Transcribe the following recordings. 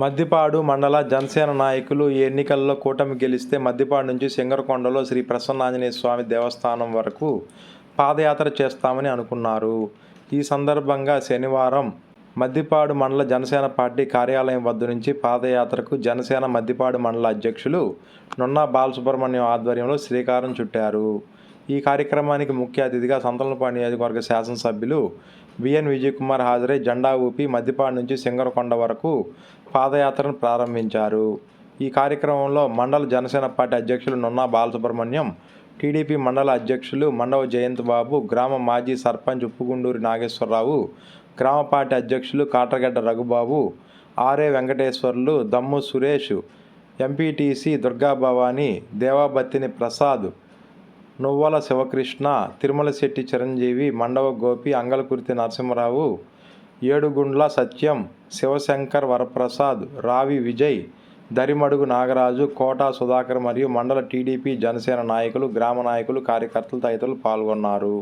మద్దిపాడు మండల జనసేన నాయకులు ఈ ఎన్నికల్లో కూటమి గెలిస్తే మద్దిపాడు నుంచి సింగరకొండలో శ్రీ ప్రసన్నాంజనేయ స్వామి దేవస్థానం వరకు పాదయాత్ర చేస్తామని అనుకున్నారు. ఈ సందర్భంగా శనివారం మద్దిపాడు మండల జనసేన పార్టీ కార్యాలయం వద్ద నుంచి పాదయాత్రకు జనసేన మద్దిపాడు మండల అధ్యక్షులు నున్నా బాలసుబ్రహ్మణ్యం ఆధ్వర్యంలో శ్రీకారం చుట్టారు. ఈ కార్యక్రమానికి ముఖ్య అతిథిగా సంతలనపాడు నియోజకవర్గ శాసనసభ్యులు విఎన్ విజయ్ కుమార్ హాజరై జెండా ఊపి మద్దిపాడు నుంచి సింగరకొండ వరకు పాదయాత్రను ప్రారంభించారు. ఈ కార్యక్రమంలో మండల జనసేన పార్టీ అధ్యక్షులు నున్నా బాలసుబ్రహ్మణ్యం టీడీపీ మండల అధ్యక్షులు మండవ జయంత్ బాబు గ్రామ మాజీ సర్పంచ్ ఉప్పుగుండూరి నాగేశ్వరరావు గ్రామ పార్టీ అధ్యక్షులు Katragadda Raghubabu R A Venkateswarlu Dammu Suresh MPTC Durgabhavani Devabattini Prasad Nuvvala Sivakrishna Tirumala Shetty Chiranjeevi Mandava Gopi Angalakurthi Narasimharao Edugundla Satyam Sivasankar Varaprasad Ravi Vijay Darimadugu Nagaraju Kota Sudhakar మరియు మండల TDP Janasena నాయకులు గ్రామ నాయకులు కార్యకర్తలు తదితరులు పాల్గొన్నారు.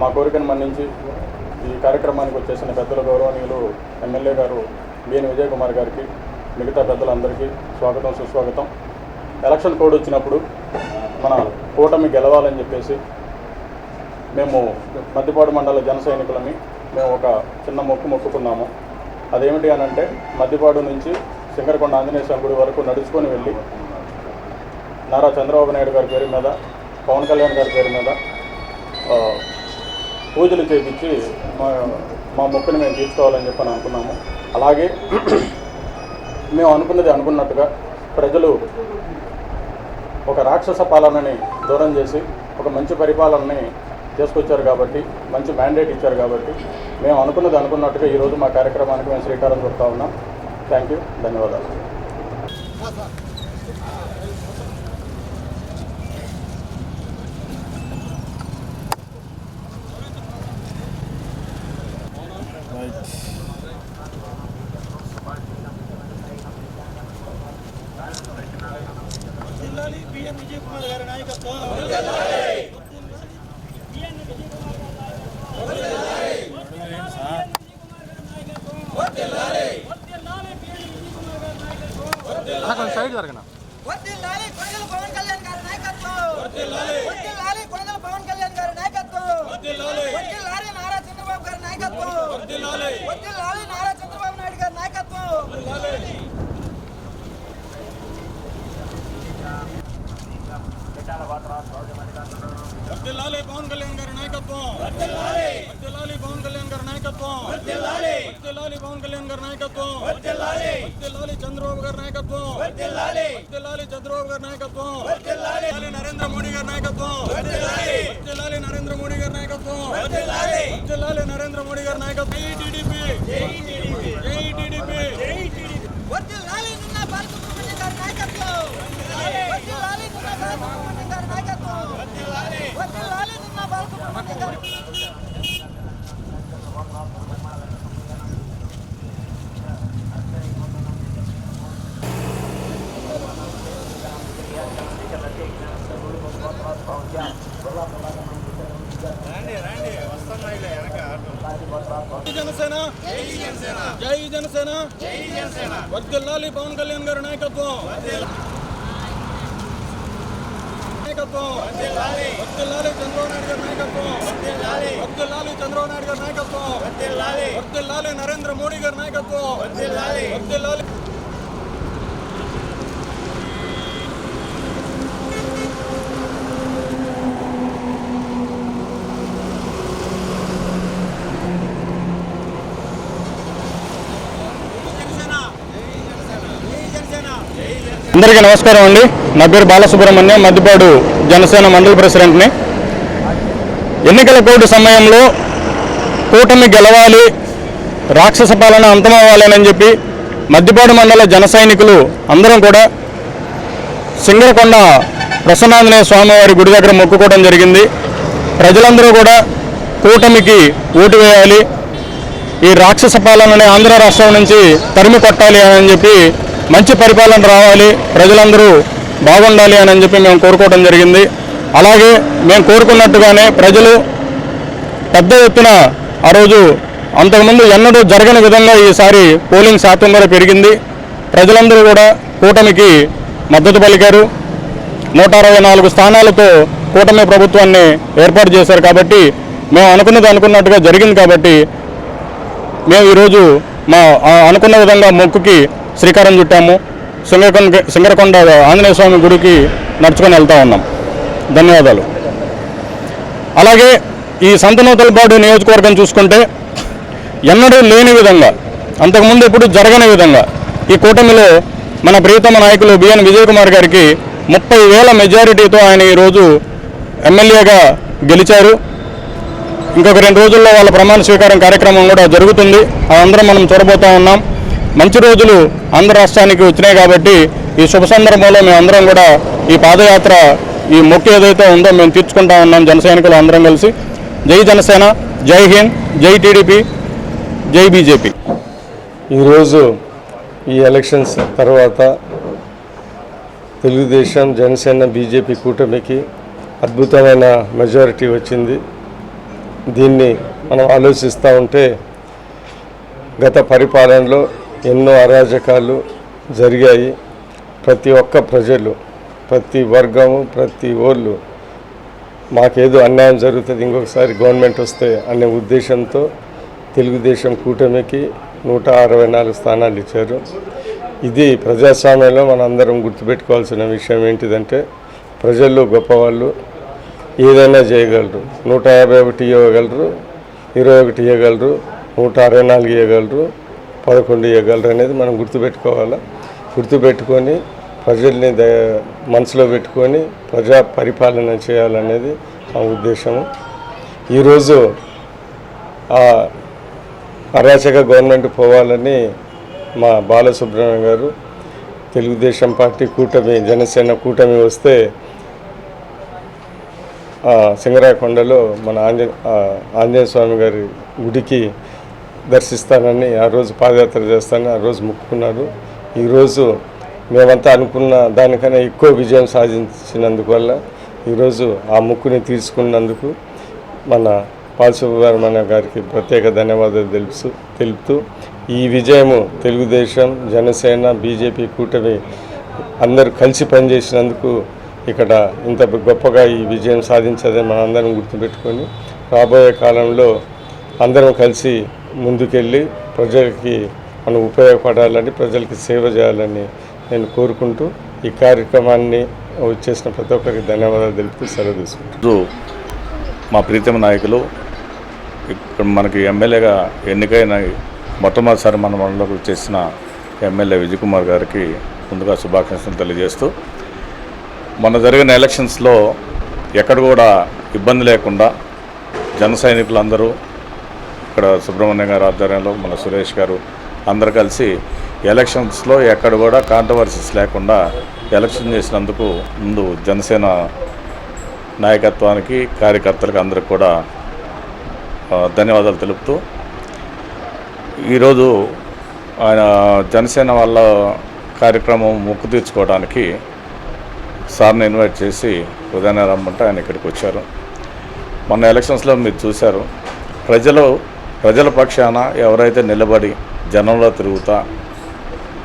మా కోరికను మన్నించి ఈ కార్యక్రమానికి వచ్చేసిన పెద్దల గౌరవనీయులు ఎమ్మెల్యే గారు బిఎన్ విజయ్ కుమార్ గారికి మిగతా పెద్దలందరికీ స్వాగతం సుస్వాగతం. ఎలక్షన్ కోడ్ వచ్చినప్పుడు మన కూటమి గెలవాలని చెప్పేసి మేము మద్దిపాడు మండల జన సైనికులని మేము ఒక చిన్న మొక్కు మొక్కుకున్నాము. అదేమిటి అని అంటే మద్దిపాడు నుంచి సింగరకొండ ఆంజనేయ స్వామి గుడి వరకు నడుచుకొని వెళ్ళి నారా చంద్రబాబు నాయుడు గారి పేరు మీద పవన్ కళ్యాణ్ గారి పేరు మీద పూజలు చేయించి మా మా మొక్కుని మేము తీసుకోవాలని చెప్పని అనుకున్నాము. అలాగే మేము అనుకున్నది అనుకున్నట్టుగా ప్రజలు ఒక రాక్షస పాలనని దూరం చేసి ఒక మంచి పరిపాలనని తీసుకొచ్చారు కాబట్టి మంచి మ్యాండేట్ ఇచ్చారు కాబట్టి మేము అనుకున్నది అనుకున్నట్టుగా ఈరోజు మా కార్యక్రమానికి మేము శ్రీకారం చుడతా ఉన్నాం. థ్యాంక్ యూ ధన్యవాదాలు జిల్లాలి బిఎన్ విజయ్ కుమార్ గారి నాయకత్వం పవన్ కళ్యాణ్ గారి నాయకత్వం. వర్ధిల్లాలి కొనగల పవన్ కళ్యాణ్ గారి నాయకత్వం. వర్ధిల్లాలి నారా చంద్రబాబు గారి నాయకత్వం. వర్ధిల్లాలి నారా చంద్రబాబు నాయుడు గారి నాయకత్వం. వర్ధిల్లాలి పవన్ కళ్యాణ్ గారి నాయకత్వం. పవన్ కళ్యాణ్ గారి నాయకత్వం. వర్ధిల్లాలి పవన్ కళ్యాణ్ గారి నాయకత్వం. వర్ధిల్లాలి చంద్రబాబు గారి నాయకత్వం వర్ధిల్లాలి చంద్రబాబు గారి నాయకత్వం వర్ధిల్లాలి నరేంద్ర మోడీ గారి నాయకత్వం వర్ధిల్లాలి నరేంద్ర మోడీ గారి నాయకత్వం వర్ధిల్లాలి నరేంద్ర మోడీ గారి నాయకత్వం జై టీడీపీ జై టీడీపీ వర్ధిల్లాలి నిన్న బాలసుబ్రహ్మణ్యం గారి నాయకత్వం వర్ధిల్లాలి నిన్న బాలసుబ్రహ్మణ్యం గారి నాయకత్వం వర్ధిల్లాలి నిన్న బాలసుబ్రహ్మణ్యం గారి జై జనసేన జై జనసేన. వర్ధిల్లాలి పవన్ కళ్యాణ్ గారి నాయకత్వం. నాయకత్వం. వర్ధిల్లాలి చంద్రబాబు నాయుడు గారి నాయకత్వం. వర్ధిల్లాలి చంద్రబాబు నాయుడు గారి నాయకత్వం. వర్ధిల్లాలి నరేంద్ర మోడీ గారి నాయకత్వం. వర్ధిల్లాలి అందరికీ నమస్కారం అండి. నా పేరు బాలసుబ్రహ్మణ్యం మద్దిపాడు జనసేన మండల ప్రెసిడెంట్ని. ఎన్నికల కోడ్ సమయంలో కూటమి గెలవాలి రాక్షస పాలన అంతమవ్వాలని చెప్పి మద్దిపాడు మండల జన సైనికులు అందరం కూడా సింగరకొండ ప్రసన్నాంజనేయ స్వామివారి గుడి దగ్గర మొక్కుకోవడం జరిగింది. ప్రజలందరూ కూడా కూటమికి ఓటు వేయాలి. ఈ రాక్షస పాలనని ఆంధ్ర రాష్ట్రం నుంచి తరిమి కొట్టాలి అని చెప్పి మంచి పరిపాలన రావాలి ప్రజలందరూ బాగుండాలి అని చెప్పి మేము కోరుకోవడం జరిగింది. అలాగే మేము కోరుకున్నట్టుగానే ప్రజలు పెద్ద ఎత్తున ఆ రోజు అంతకుముందు ఎన్నడూ జరగని విధంగా ఈసారి పోలింగ్ శాతం కూడా పెరిగింది. ప్రజలందరూ కూడా కూటమికి మద్దతు పలికారు. నూట అరవై నాలుగు స్థానాలతో కూటమి ప్రభుత్వాన్ని ఏర్పాటు చేశారు కాబట్టి మేము అనుకున్నది అనుకున్నట్టుగా జరిగింది కాబట్టి మేము ఈరోజు మా అనుకున్న విధంగా మొక్కుకి శ్రీకారం చుట్టాము. సింగరకొండ సింగరకొండ ఆంజనేయ స్వామి గుడికి నడుచుకొని వెళ్తా ఉన్నాం. ధన్యవాదాలు. అలాగే ఈ సంతనూతలపాడు నియోజకవర్గం చూసుకుంటే ఎన్నడూ లేని విధంగా అంతకుముందు ఎప్పుడు జరగని విధంగా ఈ కూటమిలో మన ప్రియతమ నాయకులు బిఎన్ విజయ్ కుమార్ గారికి ముప్పై వేల మెజారిటీతో ఆయన ఈరోజు ఎమ్మెల్యేగా గెలిచారు. ఇంకొక రెండు రోజుల్లో వాళ్ళ ప్రమాణ స్వీకారం కార్యక్రమం కూడా జరుగుతుంది. అదందరం మనం చూడబోతా ఉన్నాం. మంచి రోజులు ఆంధ్ర రాష్ట్రానికి వచ్చినాయి కాబట్టి ఈ శుభ సందర్భంలో మేమందరం కూడా ఈ పాదయాత్ర ఈ మొక్కు ఏదైతే ఉందో మేము తీర్చుకుంటా ఉన్నాం జనసైనికులు అందరం కలిసి. జై జనసేన జై హింద్ జై టీడీపీ జై బీజేపీ. ఈరోజు ఈ ఎలక్షన్స్ తర్వాత తెలుగుదేశం జనసేన బీజేపీ కూటమికి అద్భుతమైన మెజారిటీ వచ్చింది. దీన్ని మనం ఆలోచిస్తూ ఉంటే గత పరిపాలనలో ఎన్నో అరాజకాలు జరిగాయి. ప్రతి ఒక్క ప్రజలు ప్రతి వర్గము ప్రతి ఓళ్ళు మాకేదో అన్యాయం జరుగుతుంది ఇంకొకసారి గవర్నమెంట్ వస్తే అనే ఉద్దేశంతో తెలుగుదేశం కూటమికి నూట అరవై నాలుగు స్థానాలు ఇచ్చారు. ఇది ప్రజాస్వామ్యంలో మనందరం గుర్తుపెట్టుకోవాల్సిన విషయం ఏంటిదంటే ప్రజల్లో గొప్పవాళ్ళు ఏదైనా చేయగలరు. నూట యాభై ఒకటి ఇవ్వగలరు ఇరవై ఒకటి ఇవ్వగలరు నూట అరవై నాలుగు ఇవ్వగలరు. పదకొండు ఇవ్వగలరు అనేది మనం గుర్తుపెట్టుకోవాలి? గుర్తుపెట్టుకొని ప్రజల్ని ద మనసులో పెట్టుకొని ప్రజా పరిపాలన చేయాలనేది మా ఉద్దేశము. ఈరోజు ఆ అరాచక గవర్నమెంట్ పోవాలని మా బాలసుబ్రహ్మణ్యం గారు తెలుగుదేశం పార్టీ కూటమి జనసేన కూటమి వస్తే సింగరాయకొండలో మన ఆంజ ఆంజనేయ స్వామి గారి గుడికి దర్శిస్తానని ఆ రోజు పాదయాత్ర చేస్తానని ఆ రోజు మొక్కుకున్నారు ఈరోజు మేమంతా అనుకున్న దానికన్నా ఎక్కువ విజయం సాధించినందువల్ల ఈరోజు ఆ ముక్కుని తీర్చుకున్నందుకు మన పాలసుబ్రహ్మణ్య గారికి ప్రత్యేక ధన్యవాదాలు తెలుసు తెలుపుతూ ఈ విజయము తెలుగుదేశం జనసేన బీజేపీ కూటమి అందరూ కలిసి పనిచేసినందుకు ఇక్కడ ఇంత గొప్పగా ఈ విజయం సాధించదని మనందరం గుర్తుపెట్టుకొని రాబోయే కాలంలో అందరం కలిసి ముందుకెళ్ళి ప్రజలకి మనం ఉపయోగపడాలని ప్రజలకి సేవ చేయాలని నేను కోరుకుంటూ ఈ కార్యక్రమాన్ని వచ్చేసిన ప్రతి ఒక్కరికి ధన్యవాదాలు తెలుపుతూ సెలవు తీసుకుంటాను మా ప్రీతమ నాయకులు ఇక్కడ మనకి ఎమ్మెల్యేగా ఎన్నికైన మొట్టమొదటిసారి మన మనలోకి చేసిన ఎమ్మెల్యే విజయ్ కుమార్ గారికి ముందుగా శుభాకాంక్షలు తెలియజేస్తూ మొన్న జరిగిన ఎలక్షన్స్లో ఎక్కడ కూడా ఇబ్బంది లేకుండా జన సైనికులందరూ ఇక్కడ సుబ్రహ్మణ్యం గారి ఆధ్వర్యంలో మన సురేష్ గారు అందరు కలిసి ఎలక్షన్స్లో ఎక్కడ కూడా కాంట్రవర్సీస్ లేకుండా ఎలక్షన్ చేసినందుకు ముందు జనసేన నాయకత్వానికి కార్యకర్తలకు అందరికి కూడా ధన్యవాదాలు తెలుపుతూ ఈరోజు ఆయన జనసేన వాళ్ళ కార్యక్రమం ముక్కు తీర్చుకోవడానికి సార్ని ఇన్వైట్ చేసి ఉదయాన్నే రమ్మంటే ఆయన ఇక్కడికి వచ్చారు. మొన్న ఎలక్షన్స్లో మీరు చూశారు. ప్రజలు ప్రజల పక్షాన ఎవరైతే నిలబడి జనంలో తిరుగుతా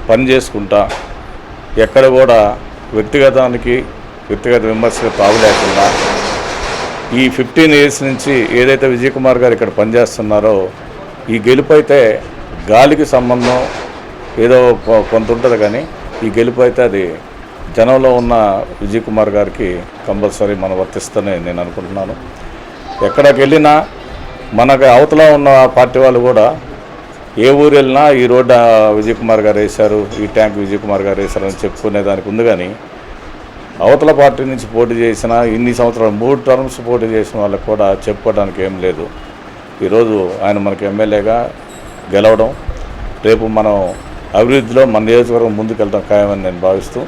పని చేసుకుంటా ఎక్కడ కూడా వ్యక్తిగతానికి వ్యక్తిగత విమర్శకు తావు లేకుండా ఈ ఫిఫ్టీన్ ఇయర్స్ నుంచి ఏదైతే విజయ్ కుమార్ గారు ఇక్కడ పనిచేస్తున్నారో ఈ గెలుపు అయితే గాలికి సంబంధం ఏదో కొంత ఉంటుంది కానీ ఈ గెలుపు అయితే అది జనంలో ఉన్న విజయ్ కుమార్ గారికి కంపల్సరీ మనం వర్తిస్తూనే నేను అనుకుంటున్నాను. ఎక్కడికి వెళ్ళినా మనకు అవతల ఉన్న పార్టీ వాళ్ళు కూడా ఏ ఊరు వెళ్ళినా ఈ రోడ్డు విజయ్ కుమార్ గారు వేశారు ఈ ట్యాంక్ విజయ్ కుమార్ గారు వేశారు అని చెప్పుకునే దానికి ఉంది కానీ అవతల పార్టీ నుంచి పోటీ చేసిన ఇన్ని సంవత్సరాలు మూడు టర్మ్స్ పోటీ చేసిన వాళ్ళకి కూడా చెప్పుకోవడానికి ఏం లేదు. ఈరోజు ఆయన మనకి ఎమ్మెల్యేగా గెలవడం రేపు మనం అభివృద్ధిలో మన నియోజకవర్గం ముందుకెళ్తాం ఖాయమని నేను భావిస్తూ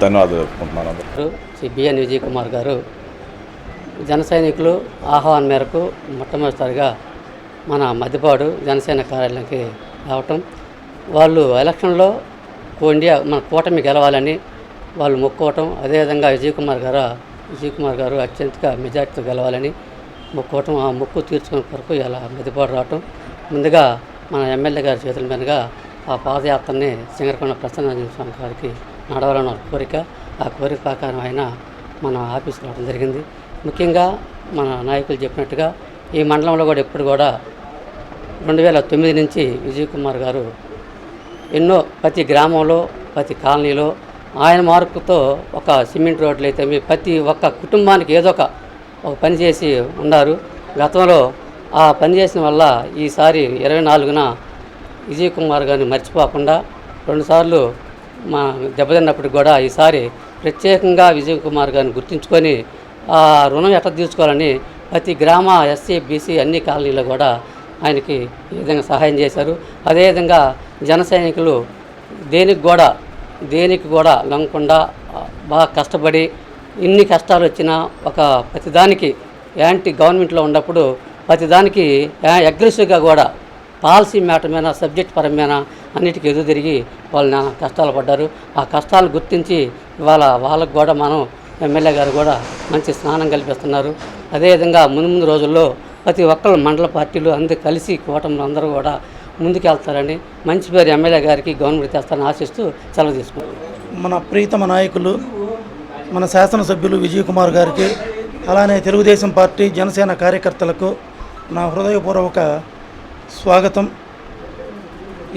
ధన్యవాదాలు చెప్పుకుంటున్నాను శ్రీ బిఎన్ విజయ్ కుమార్ గారు జన సైనికులు ఆహ్వానం మేరకు మొట్టమొదటిసారిగా మన మధ్యపాడు జనసేన కార్యాలయానికి రావటం. వాళ్ళు ఎలక్షన్లో ఇండియా మన కూటమి గెలవాలని వాళ్ళు మొక్కోవటం అదేవిధంగా విజయ్ కుమార్ గారు విజయ్ కుమార్ గారు అత్యంతగా మెజార్టీతో గెలవాలని మొక్కోవటం ఆ మొక్కు తీర్చుకునే కొరకు ఇలా మధ్యపాటు రావటం. ముందుగా మన ఎమ్మెల్యే గారి చేతుల మీదుగా ఆ పాదయాత్రని సింగరకొండ ప్రసన్న స్వామి గారికి నడవాలని ఒక కోరిక ఆ కోరిక ప్రకారం ఆయన మన ఆఫీస్కి రావడం జరిగింది. ముఖ్యంగా మన నాయకులు చెప్పినట్టుగా ఈ మండలంలో కూడా ఎప్పుడు కూడా రెండు వేల తొమ్మిది నుంచి విజయ్ కుమార్ గారు ఎన్నో ప్రతి గ్రామంలో ప్రతి కాలనీలో ఆయన మార్పుతో ఒక సిమెంట్ రోడ్లు అయితే ప్రతి ఒక్క కుటుంబానికి ఏదో ఒక ఒక పని చేసి ఉన్నారు. గతంలో ఆ పని చేసిన వల్ల ఈసారి ఇరవై నాలుగున విజయ్ కుమార్ గారిని మర్చిపోకుండా రెండుసార్లు మా దెబ్బతిన్నప్పటికి కూడా ఈసారి ప్రత్యేకంగా విజయ్ కుమార్ గారిని గుర్తుంచుకొని రుణం ఎట్లా తీర్చుకోవాలని ప్రతి గ్రామ ఎస్సీ బీసీ అన్ని కాలనీలో కూడా ఆయనకి ఈ విధంగా సహాయం చేశారు. అదేవిధంగా జన సైనికులు దేనికి కూడా దేనికి కూడా లొంగకుండా బాగా కష్టపడి ఇన్ని కష్టాలు వచ్చినా ఒక ప్రతిదానికి యాంటీ గవర్నమెంట్లో ఉన్నప్పుడు ప్రతిదానికి అగ్రెసివ్గా కూడా పాలసీ మ్యాటర్ మీద సబ్జెక్ట్ పరమైన అన్నిటికీ ఎదురు తిరిగి వాళ్ళు కష్టాలు పడ్డారు. ఆ కష్టాలు గుర్తించి ఇవాళ వాళ్ళకు కూడా మనం ఎమ్మెల్యే గారు కూడా మంచి స్నానం కల్పిస్తున్నారు. అదేవిధంగా ముందు ముందు రోజుల్లో ప్రతి ఒక్కరు మండల పార్టీలు అందరూ కలిసి కూటమిలో అందరూ కూడా ముందుకెళ్తారని మంచి పేరు ఎమ్మెల్యే గారికి గవర్నమెంట్ తెస్తారని ఆశిస్తూ సెలవు తీసుకుంటాం మన ప్రీతమ నాయకులు మన శాసనసభ్యులు విజయ్ కుమార్ గారికి అలానే తెలుగుదేశం పార్టీ జనసేన కార్యకర్తలకు నా హృదయపూర్వక స్వాగతం.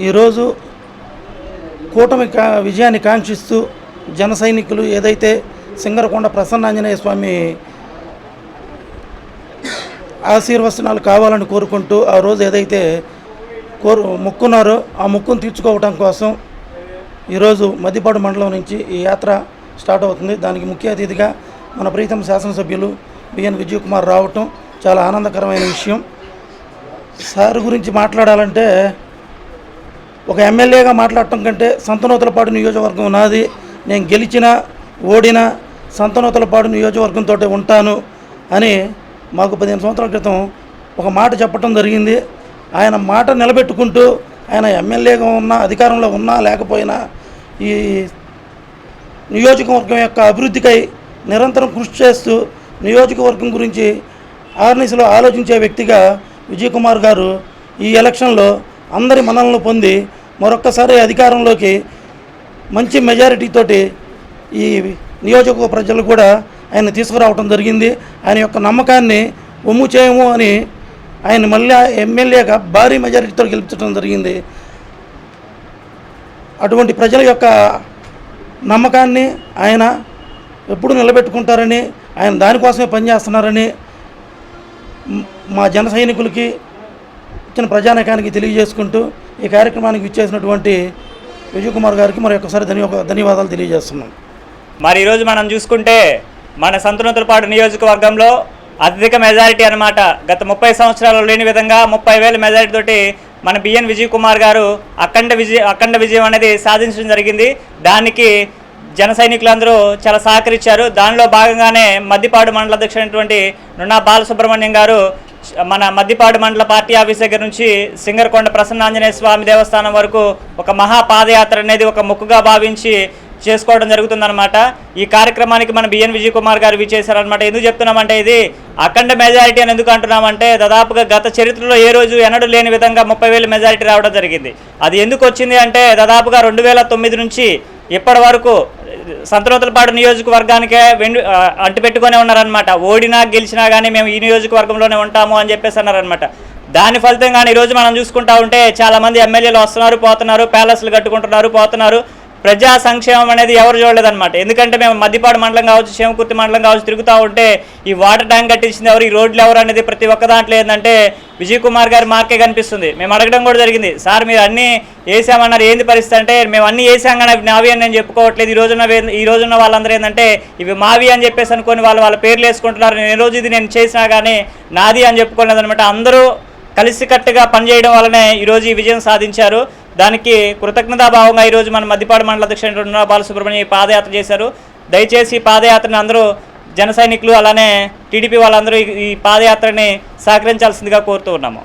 ఈరోజు కూటమి కా విజయాన్ని కాంక్షిస్తూ జన సైనికులు ఏదైతే సింగరకొండ ప్రసన్నాంజనేయ స్వామి ఆశీర్వచనాలు కావాలని కోరుకుంటూ ఆ రోజు ఏదైతే కోరు మొక్కున్నారో ఆ మొక్కును తీర్చుకోవటం కోసం ఈరోజు మద్దిపాడు మండలం నుంచి ఈ యాత్ర స్టార్ట్ అవుతుంది. దానికి ముఖ్య అతిథిగా మన ప్రీతం శాసనసభ్యులు బిఎన్ విజయ్ కుమార్ రావటం చాలా ఆనందకరమైన విషయం. సార్ గురించి మాట్లాడాలంటే ఒక ఎమ్మెల్యేగా మాట్లాడటం కంటే సంతనోతులపాటు నియోజకవర్గం నాది. నేను గెలిచిన ఓడిన సంతనూతలపాడు నియోజకవర్గంతో ఉంటాను అని మాకు పదిహేను సంవత్సరాల క్రితం ఒక మాట చెప్పటం జరిగింది. ఆయన మాట నిలబెట్టుకుంటూ ఆయన ఎమ్మెల్యేగా ఉన్నా అధికారంలో ఉన్నా లేకపోయినా ఈ నియోజకవర్గం యొక్క అభివృద్ధికై నిరంతరం కృషి చేస్తూ నియోజకవర్గం గురించి ఆర్నిసలో ఆలోచించే వ్యక్తిగా విజయ్ కుమార్ గారు ఈ ఎలక్షన్లో అందరి మనలను పొంది మరొక్కసారి అధికారంలోకి మంచి మెజారిటీతోటి ఈ నియోజక ప్రజలు కూడా ఆయన తీసుకురావటం జరిగింది. ఆయన యొక్క నమ్మకాన్ని ఒమ్ము చేయము అని ఆయన మళ్ళీ ఎమ్మెల్యేగా భారీ మెజారిటీతో గెలిపించడం జరిగింది. అటువంటి ప్రజల యొక్క నమ్మకాన్ని ఆయన ఎప్పుడు నిలబెట్టుకుంటారని ఆయన దానికోసమే పనిచేస్తున్నారని మా జన సైనికులకి ఇచ్చిన ప్రజానీకానికి తెలియజేసుకుంటూ ఈ కార్యక్రమానికి ఇచ్చేసినటువంటి విజయ్ కుమార్ గారికి మరొకసారి ధన్యవాదాలు తెలియజేస్తున్నాం. మరి ఈరోజు మనం చూసుకుంటే మన సంతనూతలపాడు నియోజకవర్గంలో అత్యధిక మెజారిటీ అన్నమాట. గత ముప్పై సంవత్సరాలు లేని విధంగా ముప్పై వేల మెజారిటీ తోటి మన బిఎన్ విజయ్ కుమార్ గారు అఖండ విజయ అఖండ విజయం అనేది సాధించడం జరిగింది. దానికి జన సైనికులందరూ చాలా సహకరించారు. దానిలో భాగంగానే మద్దిపాడు మండల అధ్యక్షుడైనటువంటి నున్నా బాలసుబ్రహ్మణ్యం గారు మన మద్దిపాడు మండల పార్టీ ఆఫీస్ దగ్గర నుంచి సింగరకొండ ప్రసన్నాంజనేయ స్వామి దేవస్థానం వరకు ఒక మహా పాదయాత్ర అనేది ఒక మొక్కుగా భావించి చేసుకోవడం జరుగుతుందన్నమాట. ఈ కార్యక్రమానికి మన బిఎన్ విజయ్ కుమార్ గారు విచ్చేశారనమాట ఎందుకు చెప్తున్నామంటే ఇది అఖండ మెజారిటీ అని ఎందుకు అంటున్నామంటే దాదాపుగా గత చరిత్రలో ఏ రోజు ఎన్నడూ లేని విధంగా ముప్పై వేలు మెజారిటీ రావడం జరిగింది. అది ఎందుకు వచ్చింది అంటే దాదాపుగా రెండు వేల తొమ్మిది నుంచి ఇప్పటి వరకు సంతనూతలపాడు నియోజకవర్గానికే వెండి అంటుపెట్టుకునే ఉన్నారనమాట ఓడినా గెలిచినా కానీ మేము ఈ నియోజకవర్గంలోనే ఉంటాము అని చెప్పేసి అన్నారనమాట దాని ఫలితంగానే ఈరోజు మనం చూసుకుంటా ఉంటే చాలామంది ఎమ్మెల్యేలు వస్తున్నారు పోతున్నారు ప్యాలెస్లు కట్టుకుంటున్నారు పోతున్నారు. ప్రజా సంక్షేమం అనేది ఎవరు చూడలేదన్నమాట. ఎందుకంటే మేము మద్దిపాడు మండలం కావచ్చు శివకుర్తి మండలం కావచ్చు తిరుగుతూ ఉంటే ఈ వాటర్ ట్యాంక్ కట్టించింది ఎవరు ఈ రోడ్లు ఎవరు అనేది ప్రతి ఒక్క దాంట్లో ఏంటంటే విజయ్ కుమార్ గారి మార్కే కనిపిస్తుంది. మేము అడగడం కూడా జరిగింది. సార్ మీరు అన్నీ వేసామన్నారు. ఏంది పరిస్థితి అంటే మేము అన్నీ వేసాం కానీ నావి అని నేను చెప్పుకోవట్లేదు. ఈ రోజున ఈ రోజున్న వాళ్ళందరూ ఏంటంటే ఇవి మావి అని చెప్పేసి అనుకొని వాళ్ళు వాళ్ళ పేర్లు వేసుకుంటున్నారు. నేను ఈ రోజు ఇది నేను చేసినా కానీ నాది అని చెప్పుకోలేదు అనమాట అందరూ కలిసికట్టుగా పనిచేయడం వల్లనే ఈరోజు ఈ విజయం సాధించారు. దానికి కృతజ్ఞతాభావంగా ఈరోజు మన మద్దిపాడు మండల అధ్యక్షుడు ఉన్న బాలసుబ్రహ్మణ్యం పాదయాత్ర చేశారు. దయచేసి పాదయాత్రని అందరూ జన సైనికులు అలానే టీడీపీ వాళ్ళందరూ ఈ పాదయాత్రని సహకరించాల్సిందిగా కోరుతూ ఉన్నాము.